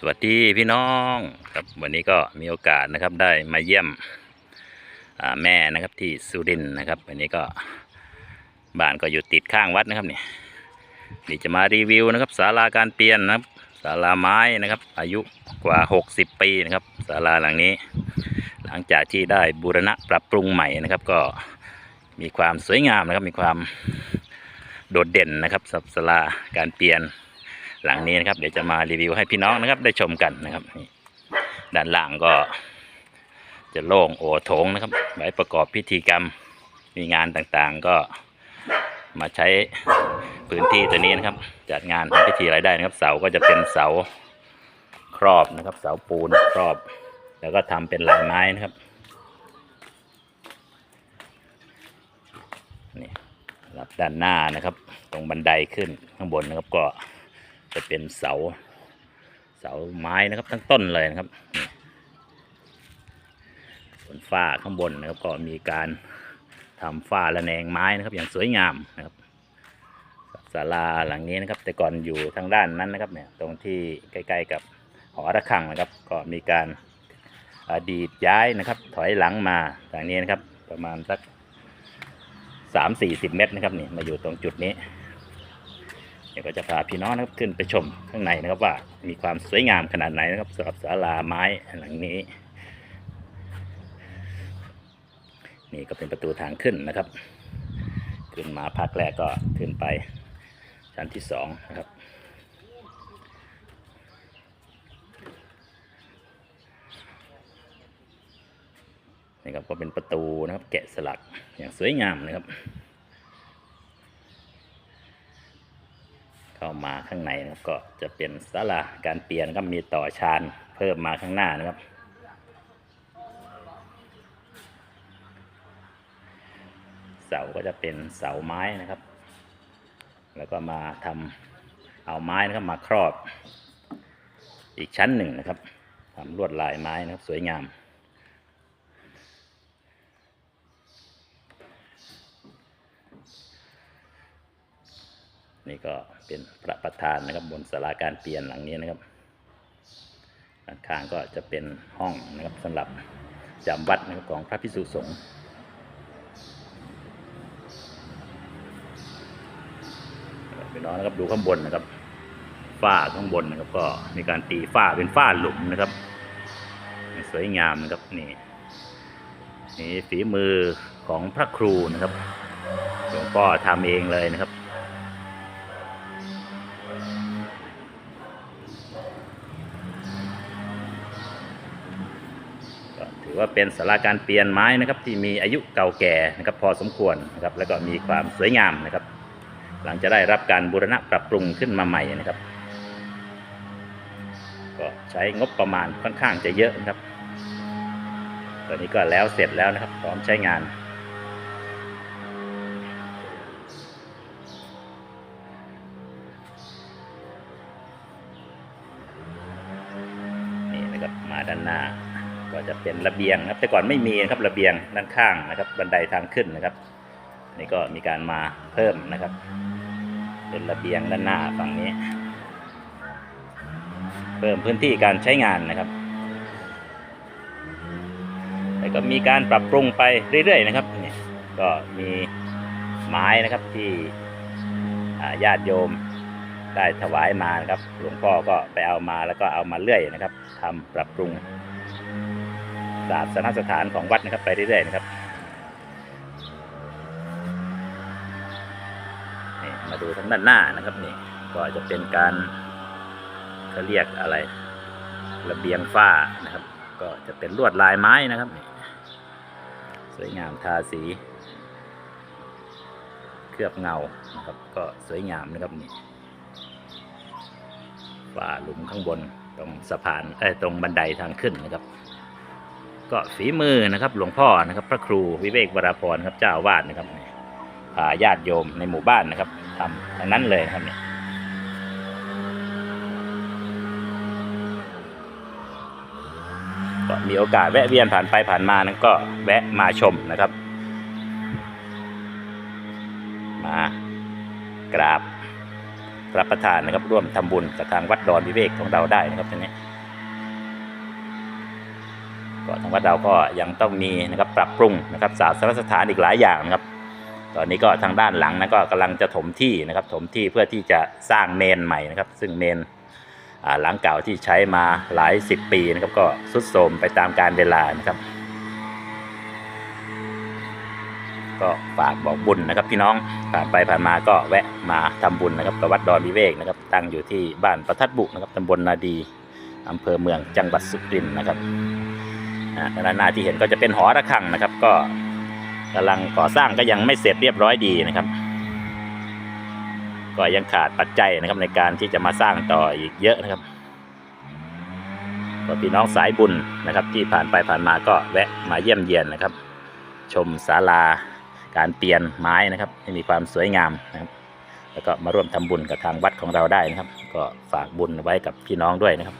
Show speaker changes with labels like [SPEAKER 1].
[SPEAKER 1] สวัสดีพี่น้องครับวันนี้ก็มีโอกาสนะครับได้มาเยี่ยมแม่นะครับที่สุรินทร์นะครับ วันนี้ก็บ้านก็อยู่ติดข้างวัดนะครับนี่นี่จะมารีวิวนะครับศาลาการเปลี่ยนนะครับศาลาไม้นะครับ อายุกว่า 60 ปีนะครับศาลาหลังนี้ หลังจากที่ได้บูรณะปรับปรุงใหม่นะครับ ก็มีความสวยงามนะครับมีความโดดเด่นนะครับสำหรับศาลาการเปลี่ยน หลังนี้นะครับ เดี๋ยวจะมารีวิวให้พี่น้องนะครับ ได้ชมกันนะครับด้านล่างก็จะโล่งโอโถงนะครับ ไว้ประกอบพิธีกรรมมีงานต่างๆก็มาใช้พื้นที่ตัวนี้นะครับ จัดงานทำพิธีอะไรได้นะครับ เสาก็จะเป็นเสาครอบนะครับ เสาปูนครอบ แล้วก็ทำเป็นลายไม้นะครับนี่รับด้านหน้านะครับ ตรงบันไดขึ้นข้างบนนะครับก็ จะเป็นเสา เสาไม้นะครับทั้งต้นเลยนะครับส่วนฝ้าข้างบนนะครับก็มีการทำฝ้าระแนงไม้นะครับ อย่างสวยงามนะครับศาลาหลังนี้นะครับ แต่ก่อนอยู่ทางด้านนั้นนะครับเนี่ยตรงที่ใกล้ๆกับหอระฆังนะครับ ก็มีการอดีตย้ายนะครับ ถอยหลังมาทางนี้นะครับ ประมาณสักสามสี่สิบเมตรนะครับนี่มาอยู่ตรงจุดนี้ ดี๋ยวก็จะพาพี่น้องนะครับขึ้นไปชมข้างในนะครับว่ามีความสวยงามขนาดไหนนะครับสำหรับศาลาไม้หลังนี้ นี่ก็เป็นประตูทางขึ้นนะครับ ขึ้นมาภาคแรกก็ขึ้นไปชั้นที่สองนะครับนี่ครับก็เป็นประตูนะครับแกะสลักอย่างสวยงามนะครับ เข้ามาข้างในนะครับ ก็จะเป็นศาลาการเปลี่ยนก็มีต่อชานเพิ่มมาข้างหน้านะครับ เสาก็จะเป็นเสาไม้นะครับ แล้วก็มาทำเอาไม้นะครับมาครอบ อีกชั้นหนึ่งนะครับทำลวดลายไม้นะครับ สวยงาม นี่ก็เป็นประประธานนะครับบนศาลาการเปลี่ยนหลังนี้นะครับด้านข้างก็จะเป็นห้องนะครับสำหรับจำวัดนะครับของพระพิสุสงฆ์พี่น้องนะครับดูข้างบนนะครับฝ้าข้างบนนะครับก็มีการตีฝ้าเป็นฝ้าหลุมนะครับ สวยงามนะครับนี่นี่ฝีมือของพระครูนะครับหลวงพ่อทำเองเลยนะครับ ถือว่าเป็นศาลาการเปลี่ยนไม้นะครับที่มีอายุเก่าแก่นะครับพอสมควรนะครับแล้วก็มีความสวยงามนะครับ หลังจะได้รับการบูรณะปรับปรุงขึ้นมาใหม่นะครับ ก็ใช้งบประมาณค่อนข้างจะเยอะนะครับตอนนี้ก็แล้วเสร็จแล้วนะครับ พร้อมใช้งานนี่นะครับมาด้านหน้า ก็จะเป็นระเบียงนะครับ แต่ก่อนไม่มีนะครับระเบียงด้านข้างนะครับ บันไดทางขึ้นนะครับนี่ก็มีการมาเพิ่มนะครับ เป็นระเบียงด้านหน้าฝั่งนี้ เพิ่มพื้นที่การใช้งานนะครับแต่ก็มีการปรับปรุงไปเรื่อยๆนะครับนี่ก็มีไม้นะครับที่ญาติโยมได้ถวายมานะครับหลวงพ่อก็ไปเอามาแล้วก็เอามาเลื่อยนะครับทำปรับปรุง ศาสนสถานของวัดนะครับไปเรื่อยๆนะครับนี่มาดูทางด้านหน้านะครับนี่ก็จะเป็นการเขาเรียกอะไรระเบียงฝ้านะครับ ก็จะเป็นลวดลายไม้นะครับนี่สวยงามทาสี เคลือบเงานะครับ ก็สวยงามนะครับนี่ฝ้าหลุมข้างบนตรงสะพานเอ้ตรงบันไดทางขึ้นนะครับ ก็ฝีมือนะครับ หลวงพ่อนะครับ พระครูวิเวกวราพรครับเจ้าวาดนะครับพาญาติโยมในหมู่บ้านนะครับทำทั้งนั้นเลยนะครับเนี่ยก็มีโอกาสแวะเวียนผ่านไปผ่านมานั้นก็แวะมาชมนะครับ มากราบรับประทานนะครับร่วมทำบุญกับทางวัดดอนวิเวกของเราได้นะครับทีนี้ ก็ทางวัดเราก็ยังต้องมีนะครับปรับปรุงนะครับศาสนสถานอีกหลายอย่างนะครับ ตอนนี้ก็ทางด้านหลังนะก็กำลังจะถมที่นะครับถมที่เพื่อที่จะสร้างเมนใหม่นะครับ ซึ่งเมนหลังเก่าที่ใช้มาหลายสิบปีนะครับก็ทรุดโทรมไปตามกาลเวลานะครับ ก็ฝากบอกบุญนะครับพี่น้องผ่านไปผ่านมาก็แวะมาทำบุญนะครับกับวัดดอนวิเวกนะครับ ตั้งอยู่ที่บ้านประทัดบุนะครับตำบลนาดีอำเภอเมืองจังหวัดสุรินทร์นะครับ ด้านหน้าที่เห็นก็จะเป็นหอระฆังนะครับ ก็กำลังก่อสร้างก็ยังไม่เสร็จเรียบร้อยดีนะครับ ก็ยังขาดปัจจัยนะครับในการที่จะมาสร้างต่ออีกเยอะนะครับก็พี่น้องสายบุญนะครับ ที่ผ่านไปผ่านมาก็แวะมาเยี่ยมเยียนนะครับ ชมศาลาการเปลี่ยนไม้นะครับ ให้มีความสวยงามนะครับ แล้วก็มาร่วมทำบุญกับทางวัดของเราได้นะครับ ก็ฝากบุญไว้กับพี่น้องด้วยนะครับ